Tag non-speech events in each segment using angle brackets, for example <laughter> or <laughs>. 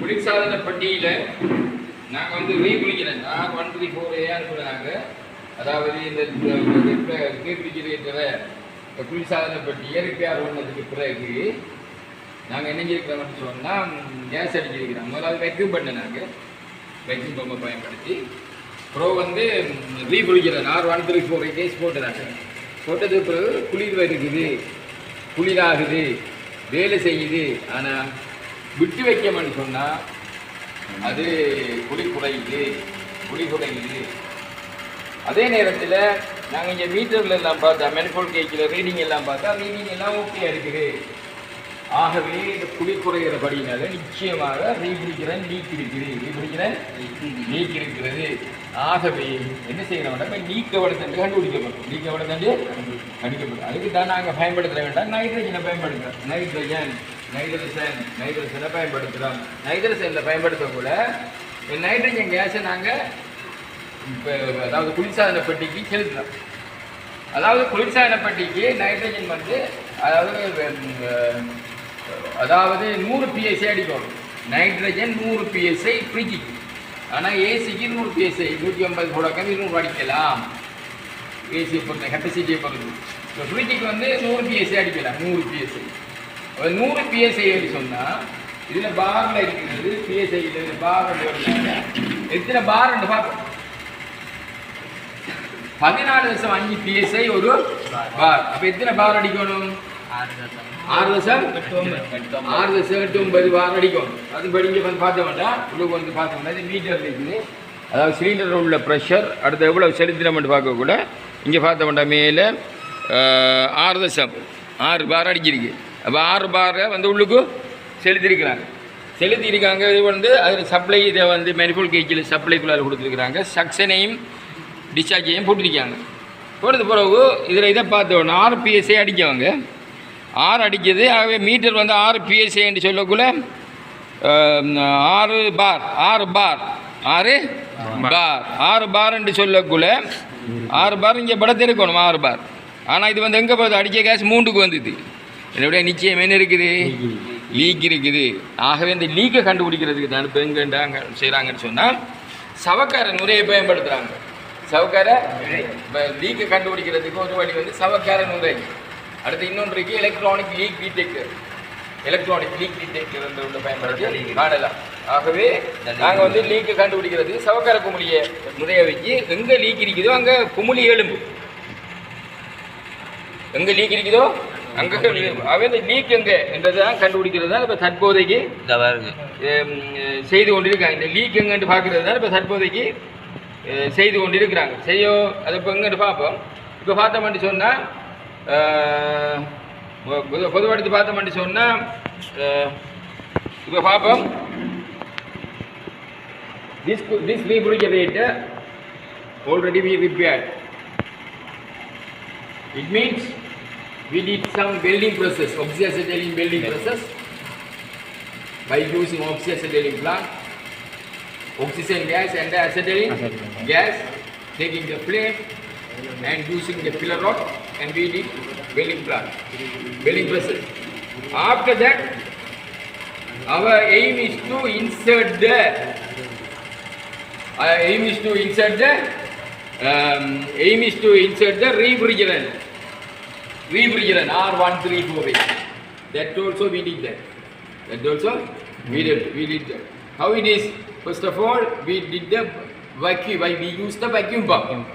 குளிர்சாதன பட்டியில் நாங்கள் வந்து ரீகுளிக்கிறேன் நான் ஒன் த்ரீ ஃபோர் ஏ அனுப்புனாங்க அதாவது இந்த ரீஃப்ரிஜிரேட்டரை குளிர்சாதன பட்டி இயற்கையாக ஒன்றதுக்கு பிறகு நாங்கள் என்ன செய்யிருக்கிறோம்னு சொன்னால் கேஸ் அடிச்சிருக்கிறோம். முதலாவது வெக்கும் பண்ணேன் நாங்கள் வெக்யூம் பம்பை பயன்படுத்தி ப்ரோ வந்து ரீகுளிக்கிறேன் ஆறு ஒன் த்ரீ ஃபோர் டேஸ் போட்டுறாங்க. போட்டதுக்கு பிறகு குளிர் வருகுது குளிராகுது. வேலை செய்யுது. ஆனால் விட்டு வைக்கமன்னு சொன்னால் அது குளி குறையுது குளி குறையுது அதே நேரத்தில் நாங்கள் இங்கே மீட்டரில் எல்லாம் பார்த்தா மென்போல் கேக்கில் ரீடிங் எல்லாம் பார்த்தா ரீடிங் எல்லாம் ஓகே இருக்குது. ஆகவே இந்த குளி குறைகிறபடினால நிச்சயமாக ரீபிடிக்கிறேன் நீக் இருக்குது ரீபிடிக்கிறேன் நீக்கி இருக்கிறது ஆகவே என்ன செய்யணும்னா இப்போ நீக்க கண்டுபிடிக்கப்படும். நீக்க வளர்த்தண்டு கண்டுபிடிக்கப்படும். அதுக்கு தான் நாங்கள் பயன்படுத்த வேண்டாம் நைட்ரஜனை பயன்படுத்துகிறோம் நைட்ரஜன் நைட்ரசன் நைட்ரசனை பயன்படுத்துகிறோம் நைட்ரசனில் பயன்படுத்தக்குள்ள இந்த நைட்ரஜன் கேஸை நாங்கள் இப்போ அதாவது குளிர்சாதன பெட்டிக்கு செலுத்துகிறோம் அதாவது குளிர்சாதன பெட்டிக்கு நைட்ரஜன் வந்து அதாவது அதாவது நூறு பிஎஸ்ஐ அடிக்கணும். நைட்ரஜன் நூறு பிஎஸ்ஐ ஃப்ரிட்ஜுக்கு ஆனால் ஏசிக்கு நூறு பிஎஸ்ஐ நூற்றி ஐம்பது போடாக்க இருநூறு அடிக்கலாம். ஏசியை பொறுத்த கெப்பாசிட்டியை பொறுத்து இப்போ ஃப்ரிட்ஜுக்கு வந்து நூறு பிஎஸ்ஐ அடிக்கலாம் நூறு பிஎஸ்ஐ நூறு பிஎஸ்ஐ சொன்னால் இதில் பாரில் இருக்கிறது பிஎஸ்ஐயில் பார் எத்தனை பார் பார்ப்போம். பதினாலு தசம் அஞ்சு பிஎஸ்ஐ ஒரு பார் அப்போ எத்தனை பார் அடிக்கணும்? ஆறு தசம். ஆறு தசம் எட்டு ஒன்பது பார் அடிக்கணும். அது படிங்க வந்து பார்த்த வேண்டாம். உள்ளுக்கு வந்து பார்த்த வேண்டாம். மீட்டர் இருக்குது. அதாவது சிலிண்டரில் உள்ள ப்ரெஷர் அடுத்து எவ்வளோ செலுத்தினமெண்ட் பார்க்கக்கூட இங்கே பார்த்த வேண்டாம். மேலே ஆறு தசம். ஆறு பார் அடிச்சிருக்கு. அப்போ ஆறு பாரை வந்து உள்ளுக்கு செலுத்திருக்கிறாங்க செலுத்தியிருக்காங்க இது வந்து அதில் சப்ளை இதை வந்து மெனிஃபோல் கேஜில் சப்ளைக்குள்ளால் கொடுத்துருக்குறாங்க. சக்ஷனையும் டிஸ்சார்ஜையும் போட்டிருக்காங்க. போட்டது பிறகு இதில் இதை பார்த்தோன்னா ஆறு பிஎஸ்ஐ அடிக்கவங்க ஆறு அடிக்கிறது ஆகவே மீட்டர் வந்து ஆறு பிஎஸ்ஐன்னு சொல்லக்குள்ள ஆறு பார் ஆறு பார் ஆறு பார் ஆறு பார்ன்னு சொல்லக்குள்ள ஆறு பார் இங்கே படத்தில் இருக்கணும் ஆறு பார். ஆனால் இது வந்து எங்கே போகுது? அடிக்க கேஸ் மூண்டுக்கு வந்தது. என்னுடைய நிச்சயம் என்ன இருக்குது? <laughs> லீக் இருக்குது. ஆகவே இந்த லீக்கை கண்டுபிடிக்கிறதுக்கு தான் இப்போ எங்கேண்டாங்க செய்கிறாங்கன்னு சொன்னால் சவக்கார நுரையை பயன்படுத்துகிறாங்க சவக்கார லீக்கை கண்டுபிடிக்கிறதுக்கு ஒரு வழி வந்து சவக்கார நுரை. அடுத்து இன்னொன்று இருக்கு electronic leak detector electronic leak detector என்ற ஒன்று பயன்படுத்தி காணலாம். ஆகவே நாங்கள் வந்து லீக்கை கண்டுபிடிக்கிறதுக்கு சவக்கார குமிழியை நுரைய வச்சு எங்கே லீக் இருக்குதோ அங்கே குமிழி எலும்பு எங்கே லீக் இருக்குதோ அங்கே அவை லீக் எங்கே என்றதான் கண்டுபிடிக்கிறது தான் இப்போ தற்போதைக்கு செய்து கொண்டிருக்காங்க. இந்த லீக் எங்கன்னு பார்க்கறது தான் இப்போ தற்போதைக்கு செய்து கொண்டிருக்கிறாங்க. செய்யோ அதை இப்போ எங்கன்னு பார்ப்போம். இப்போ பார்த்தோம்னு சொன்னால் பொதுவடுத்து பார்த்தோம்னு சொன்னால் இப்போ பார்ப்போம். this this refrigerator already we repaired it means we did some welding process oxyacetylene welding process. By using oxyacetylene plant oxygen gas and the acetylene gas taking the flame and using the pillar rod and we did welding plant welding process. After that our aim is to insert the uh, aim is to insert the um, aim is to insert the refrigerant refrigerant R1348 that also we did that that also we did we did that how it is first of all we did the vacuum why we used the vacuum pump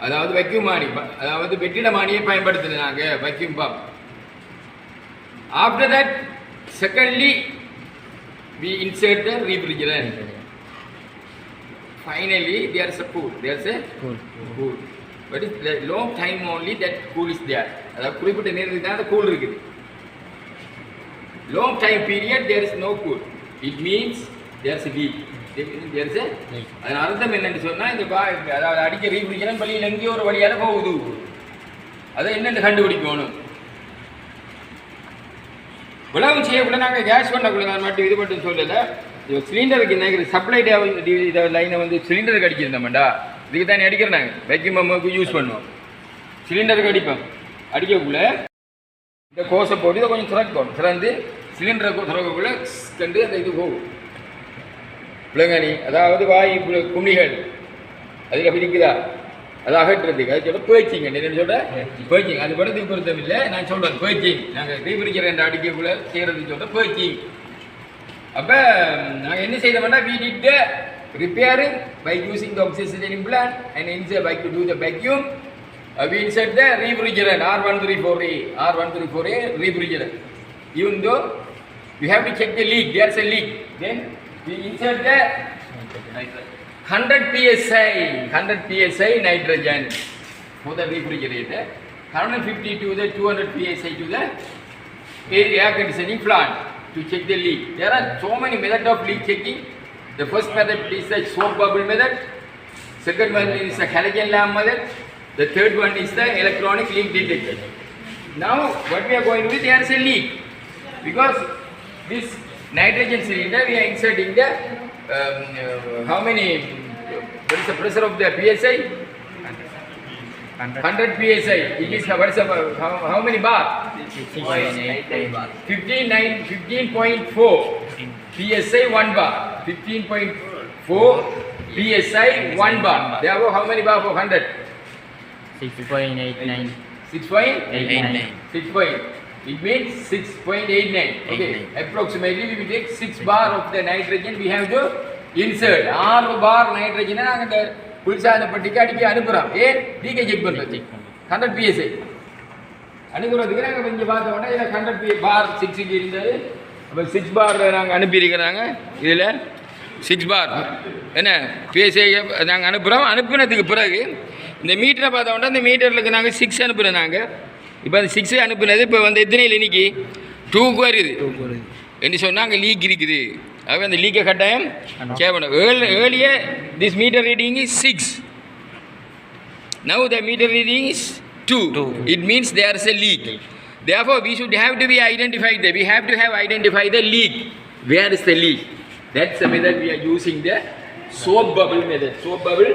அதாவது மானி ப- அதாவது வெற்றிட மானியை பயன்படுத்தினாங்க vacuum pump after that secondly we insert the refrigerant finally there's a cool there's a cool but it's the long time only that cool is there. அதாவது குறிப்பிட்ட நேரத்துக்கு தான் அந்த கூல் இருக்குது. Long time period there is no cool. It means there's a leak there's a அதன் அர்த்தம் என்னன்னு சொன்னா இந்த பா அதாவது அடிக்க ரீபிடிக்கிறேன் பள்ளியில் எங்கேயோ ஒரு வழியால போகுது. அதை என்னென்னு கண்டுபிடிக்கணும்? உலகம் செய்யக்குள்ள நாங்கள் கேஸ் பண்ணக்குள்ள நான் மட்டும் இது மட்டும் சொல்லலை. சிலிண்டருக்கு நினைக்கிற சப்ளை இதை லைனை வந்து சிலிண்டருக்கு அடிச்சிருந்தோம்டா இதுக்கு தானே அடிக்கிறோம் நாங்கள் வைக்கும் அம்மாவுக்கு யூஸ் பண்ணுவோம். சிலிண்டருக்கு அடிப்போம். அடிக்கக்குள்ள இந்த கோஸை போட்டு இதை கொஞ்சம் திறக்கணும் திறந்து சிலிண்டரை திறக்கக்குள்ள கண்டு அந்த இது போகும். பிள்ளைங்கனி அதாவது வாய் குமிகள் அதில் பிரிக்குதா? அது அகற்றுறதுக்கு அது சொல்ல பேச்சிங்க என்ன? சொல்ற? பேச்சிங் அது படத்துக்கு பொருத்தம் இல்லை. நான் சொல்றேன் பேச்சிங் நாங்கள் ரீபிரிக்கிறேன் அடிக்கக்குள்ள செய்யறது சொல்ற பேச்சிங் அப்ப நாங்கள் என்ன செய்தோம்னா the repairing by using the oxygen implant and insert by to do the vacuum uh, we insert the refrigerant R134A R134A refrigerant even though you have to check the leak there's a leak then we insert the 100 psi 100 psi nitrogen for the refrigerator 150 to the 200 psi to the air conditioning plant to check the leak. There are so many methods of leak checking. The first method is the soap bubble method. Second one is the halogen lamp method. The third one is the electronic leak detector. Now what we are going to do, there is a leak. Because this nitrogen cylinder, we are inserting the, um, uh, how many, what is the pressure of the PSI? 100 100 psi. It is what is the, how, how many bar? 59, 15.4 psi 1 bar. 15.4 psi 1 bar. Therefore, how many bar for 100? Six point eight nine. 6 point? Eight nine. 6 point. It means 6.89. Okay. Approximately we will take 6 bar of the nitrogen we have to insert. 6 bar nitrogen நாங்க இந்த குளிர்சாதன பெட்டிக்கு அடிக்க அனுப்புறோம் ஏன் டீகே check பண்றது hundred PSI அனுப்புறதுக்கு நாங்கள் கொஞ்சம் பார்த்தோம்னா இதில் ஹண்ட்ரட் பி பார் சிக்ஸுக்கு இருந்தது அப்போ சிக்ஸ் பார் நாங்கள் அனுப்பியிருக்கிறாங்க இதில் சிக்ஸ் பார் என்ன பிஎஸ்ஐ நாங்கள் அனுப்புகிறோம் அனுப்பினதுக்கு பிறகு இந்த மீட்டரை பார்த்தோம்னா இந்த மீட்டருக்கு நாங்கள் சிக்ஸ் அனுப்புகிறோம் நாங்கள் இப்போ அந்த சிக்ஸ் அனுப்புனது இப்போ வந்து எத்தனையில் இன்னைக்கு டூக்கு வருது என்று சொன்னால் அங்கே லீக் இருக்குது ஆகவே அந்த லீக்கை கட்டாயம் கேட்கணும் ஏழு ஏழிய this meter reading is six the meter reading is 2. Two. It means there is a leak. Therefore, we should have to be identified there. We have to have identified the leak. Where is the leak? That's the method we are using the soap bubble method. Soap bubble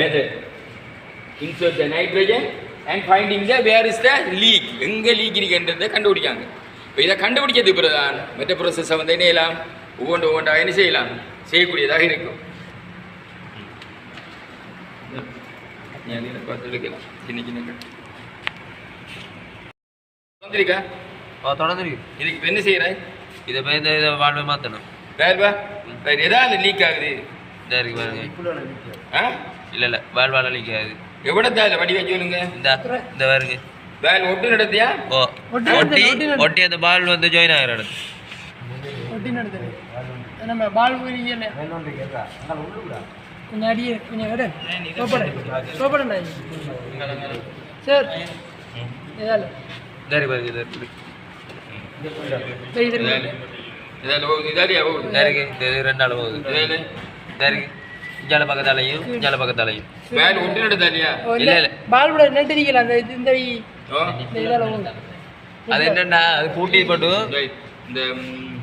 method. Insert the nitrogen and finding the where is the leak. எங்கே leak இருக்குன்றதை கண்டுபிடிக்காங்க. இப்போ இதை கண்டுபிடிக்கிறதுக்கு தான் மற்ற ப்ராசஸை வந்து என்ன செய்யலாம்? ஒவ்வொன்று ஒவ்வொன்றாக என்ன செய்யலாம்? செய்யக்கூடியதாக இருக்கும். தொடர்ந்துருக்கு? இதுக்கு என்ன செய்யற? இதை இதை வாழ்வை மாற்றணும் வேறுபா வேறு ஏதாவது லீக் ஆகுது? இருக்கு பாருங்க. ஆ? இல்லை இல்லை. வாழ்வாழ லீக் ஆகுது. எவ்வளோ தால வடி வச்சு சொல்லுங்க? இந்த இந்த பாருங்க. வேல் ஒட்டு நடத்தியா? ஓ ஒட்டி ஒட்டி அந்த பால் வந்து ஜாயின் ஆகிற இடத்து ஒட்டின்னு எடுத்துரு நம்ம பால் கொஞ்சம் அடியே கொஞ்சம் எடு சோப்பட சார் பாருங்க சரி இந்த இருக்கு இந்த இது ரெண்டு ஆள் போகுது. இதால இந்த இருக்கு. ஜல பக்கத்தாலையும் ஜல பக்கத்தாலையும். வேல் ஒட்டு நடத்தாலியா இல்ல, இல்ல. பால் கூட நெட் அடிக்கல. அந்த இது- இந்த இ- ஓ. இந்த இதால போகுது. அது என்னன்னா அது பூட்டி போட்டு right. இந்த ம்,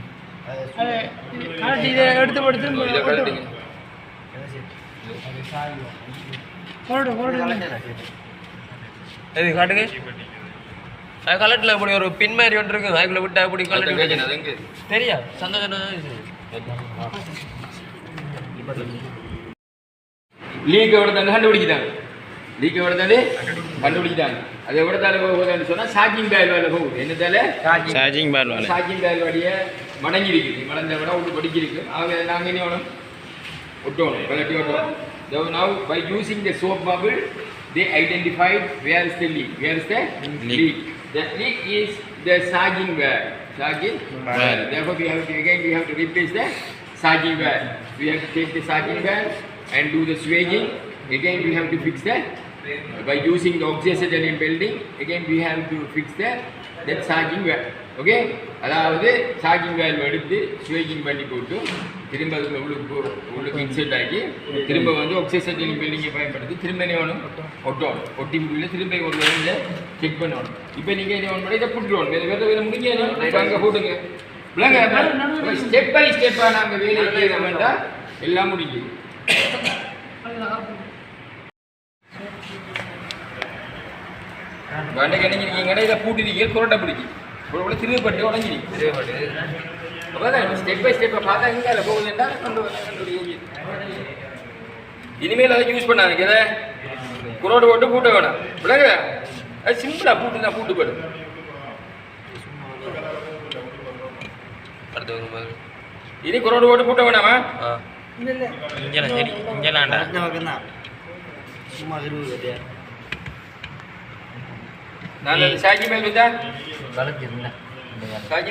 அது இது கழட்டி இதை எடுத்து போட்டு இதை திரும்ப கழட்டுங்க. போடு போடு. இது காட்டுங்க. அது கலட்டில் இப்படி ஒரு பின் மாதிரி ஒன்று இருக்கு அதுக்குள்ள விட்டு அப்படி கலட்டி தெரியா சந்தோஷம் லீக் எவ்வளோ தானே கண்டுபிடிச்சிட்டாங்க லீக் எவ்வளோ தானே கண்டுபிடிச்சிட்டாங்க அது எவ்வளோ தானே போகுதுன்னு சொன்னால் சாக்கிங் பேல் வேலை போகுது. என்னதால Charging. Ball wala. சாக்கிங் பேல் வழிய மடங்கிருக்கு மடந்த விட ஒன்று படிக்கிருக்கு ஆக நாங்கள் என்ன வேணும்? ஒட்டணும் கலட்டி ஒட்டணும். So now by using the soap bubble, they identified where is the leak. Where is the leak? The leak is the sagging valve. Sagging valve. Therefore, we have to again we have to replace the sagging valve. We have to take the sagging valve and do the swaging. Again, we have to fix that by using the oxyacetylene building. Again, we have to fix that that sagging valve. Okay அதாவது shocking valve எடுத்து ஸ்வேக்கிங் பண்ணி போட்டு திரும்ப அதுக்கு உள்ளுக்கு உள்ளுக்கு insert ஆகி திரும்ப வந்து ஆக்சிஜன் பில்டிங்கை பயன்படுத்தி திரும்ப என்ன வேணும் ஒட்டணும் ஒட்டி முடியல திரும்ப ஒரு வேலையில் செக் பண்ணணும் இப்போ நீங்கள் என்ன ஒன்று இதை போட்டுருவோம் வேறு வேறு வேலை முடிஞ்சு இப்போ அங்கே போட்டுங்க இல்லைங்க ஸ்டெப் பை ஸ்டெப்பாக நாங்கள் வேலையை செய்ய வேண்டாம். எல்லாம் முடிஞ்சுது வண்டை கிடைக்கிறீங்கன்னா இதை பூட்டிருக்கீங்க குரட்டை பிடிச்சி உள்ள திருப்பட்டு உடஞ்சி அப்பதான் ஸ்டெப் பை ஸ்டெப்பை பார்த்தா எங்க அதில் போகுதுன்னா இனிமேல் அதை யூஸ் பண்ணாங்க இதை குரோடு போட்டு பூட்ட வேணாம். விளங்க அது சிம்பிளா பூட்டு தான் பூட்டு மாதிரி. இனி குரோடு போட்டு பூட்ட வேணாமா? இங்கெல்லாம் சரி இங்கெல்லாம்டா சும்மா இருபது கட்டியா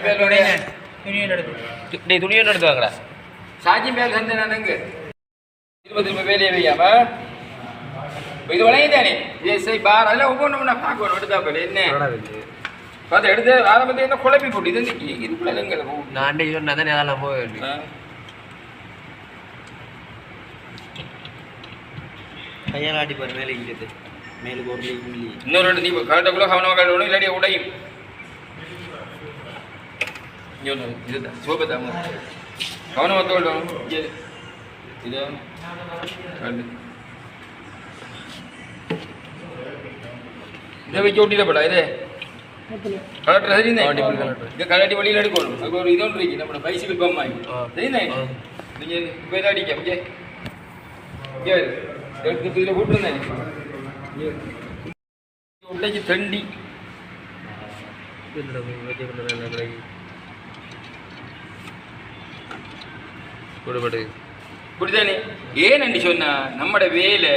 மேலோட டேய் துணி ஒன்று எடுத்து வாங்கடா. சாக்கி மேல் வந்து நான் இருபது ரூபாய் வேலையை வையாம? இது வளையுதானே எஸ்ஐ பார் அதெல்லாம் ஒவ்வொன்றும் நான் பார்க்கணும் எடுத்தா போல என்ன? பார்த்து எடுத்து ஆரம்பத்தில் என்ன குழப்பி போட்டு இது இதுக்குள்ள போகும் நான் அன்றைக்கு சொன்னா தானே அதெல்லாம் போக. கையால் ஆட்டி பாரு மேலே இங்கிட்டு மேலுக்கு ஒரு இன்னொரு ரெண்டு நீ கரெக்டாக கவனமாக கழுவணும் இல்லாட்டி உடையும். இதுதான் சோப்பு தான் கவனமாக தோல்டும் இது. கலட்டி வழியில் எடுக்கணும் அதுக்கு ஒரு இது ஒன்று இருக்கு நம்ம பைசிக்கிள் பம்ப் ஆகி ஆ. சரிந்தே ஆ. நீங்கள் இப்போ இதை அடிக்க ஓகே இங்கே எடுத்து இதில் போட்டுருந்தேன் உள்ளே தண்டி விடுபடு இப்படிதானே ஏன் சொன்னா நம்மட வேலை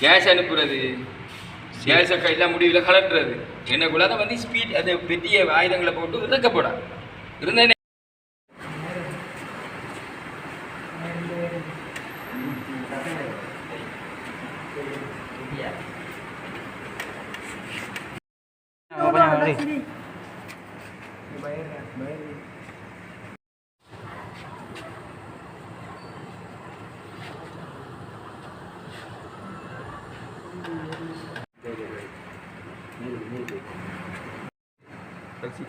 கேஸ் அனுப்புறது கேஸ் எல்லாம் முடிவில் கலட்டுறது. என்னக்குள்ளாத வந்து ஸ்பீட் அது பெரிய ஆயுதங்களை போட்டு ஆச்சு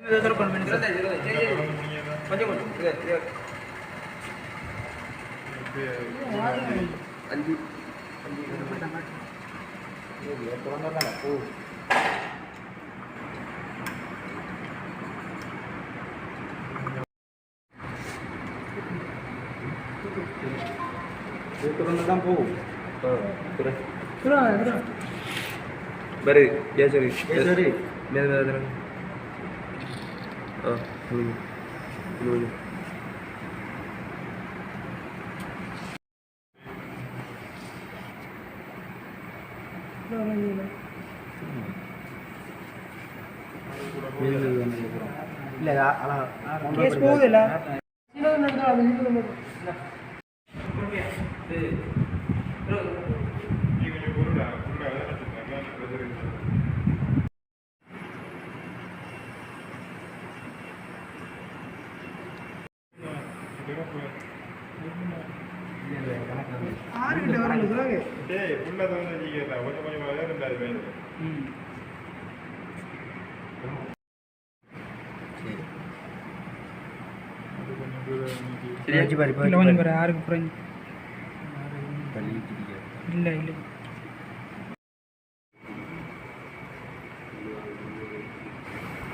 இதெல்லாம் பண்ணுங்க சரி சரி கொஞ்சம் கொஞ்சம் ஓகே ஓகே அஞ்சு இறக்கப்படா இருந்தேனே தான் போகும் சொல்லுங்க சொல்லுங்க பரு கேசரி சரி ஆ இல்லை கேஸ் போகுது இல்ல சின்னது நடத்தலாம் அது சின்னது நடத்தலாம். ஆறு டேய் ஃபுல்லா தான் வச்சிக்கிறா கொஞ்சம் கொஞ்சம் ரெண்டாவது வேணும் சரியாச்சு பாரு இல்லை கொஞ்சம் பாரு ஆறுக்கு குறைஞ்சு இல்லை இல்லை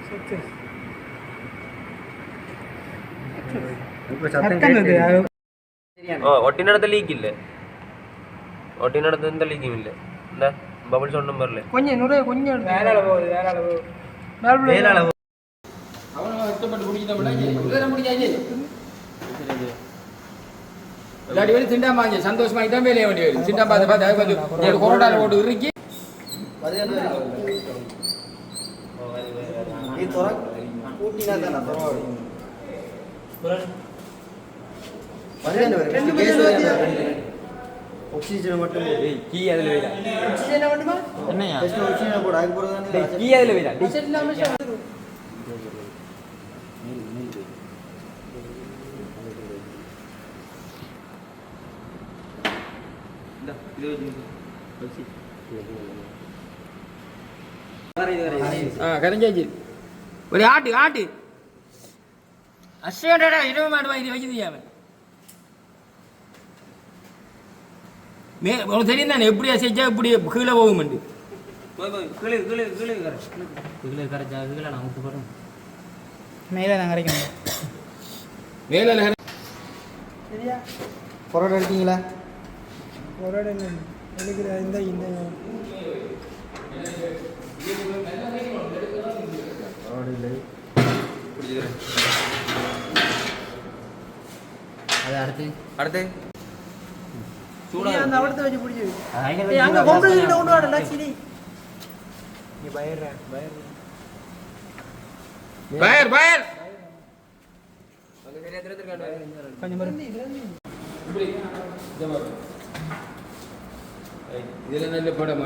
சக்சஸ் இப்போ சத்தம் அது ഓ ഒട്ടിനടുത്ത് ലീക്ക് ഇല്ലേ ഒട്ടിനടുത്ത് എന്താ ലീക്കും ഇല്ല എന്താ ബബിൾസ് ഒന്നും പറയില്ലേ கொஞ்சம் நிறைய கொஞ்சம் வேற அளவு போகுது வேற அளவு மேல மேல அளவு அவனை கஷ்டப்பட்டு பிடிக்கிறோம்ல இதெல்லாம் முடிஞ்சாச்சு இல்லாட்டி வந்து திண்டாமாங்க சந்தோஷமாகி தான் வேலையை வேண்டி வரும் திண்டா பார்த்து பார்த்து அது கொஞ்சம் ஒரு கொரோடாவில் போட்டு இறுக்கி நீ ஆக்சிஜன் மட்டும் கீ அதில் வைடா. ஆக்சிஜன் வேணுமா என்னையா? ஆக்சிஜன் போட அதுக்கு போகிறது கீ அதில் வைடா இல்லாம இது ஆ கரைஞ்சாச்சு. ஒரு ஆட்டு ஆட்டு. அஸ்டேடா இருபது மாடு வாங்கி வைக்க தெரியாம மே உனக்கு தெரியும் தானே எப்படி அசைச்சா இப்படி கீழே போகுமெண்டு கீழே கீழே கீழே கரை. கீழே கரைச்சா கீழே நான் விட்டு மேலே நான் கரைக்கணும். மேலே நகர சரியா? பொரோட்டா எடுத்தீங்களா? ஒரு இடம் எடுக்கிற இந்த இந்த. அது அடுத்து. அடுத்து? இதில் நல்ல படம்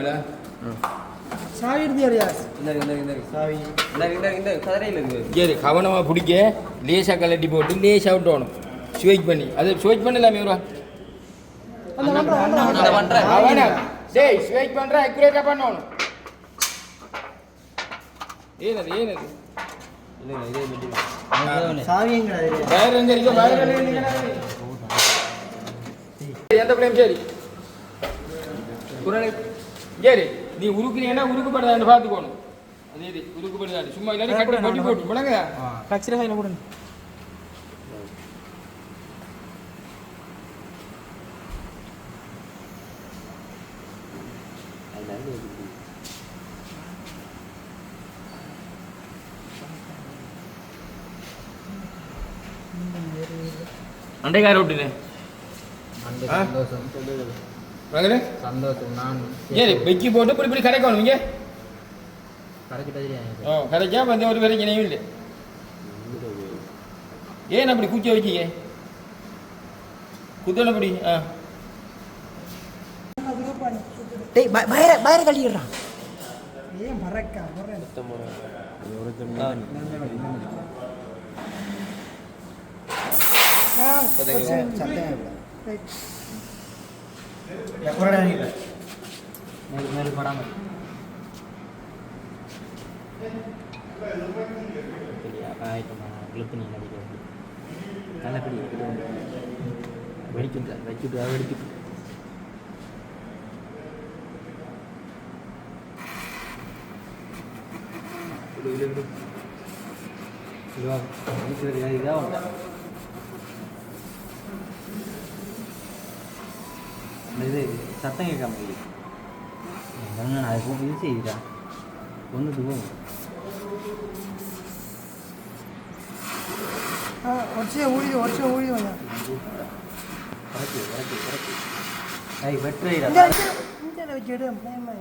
கவனமாக பிடிக்க லேசாக கலட்டி போட்டு லேசாக விட்டணும் ஸ்விச் பண்ணி அது ஸ்விச் பண்ணலாமே ஒரு அந்த பண்றோம் அந்த பண்ணுறேன் அவனா டேய் பண்ணணும். ஏனது ஏனது? இல்லை இதே எங்க இருக்கு? எங்க இருக்கு? எந்த சரி. குரலை சரி நீ உருக்குனீங்கன்னா உருக்குப்படுதான்னு பார்த்துக்கணும். அதே இது உருக்குப்படுதான்னு சும்மா இல்லாட்டி கட்டி பட்டி போட்டு கொடுங்க அந்த ஆ? சந்தோஷம் நான் சரி வெக்கி போட்டு இப்படி இப்படி கரைக்கணும் ஓ கரைச்சா வந்து ஒரு பிரச்சனையும் இல்லை. ஏன் அப்படி கூச்ச வச்சிக்க குத்தன அப்படி ஆ. டேய் பயர பயர கழிடுறான் ஏன் மறக்கா மறக்க மேல் மேல் கிளிப்பு நீ நடிக்க நல்லபடி வெடிச்சுட்டு வச்சுட்டு வெடிச்சுட்டு இது சத்தம் கேட்காம அது இது செய்யுதா ஒன்றுட்டு போகும் வருஷம் ஊழி வருஷம் ஊழி வந்தா கரெக்டு கரெக்டு கரெக்டு ஐ வெட்டுறா இந்த வச்சு இந்த வச்சு எடு பயமா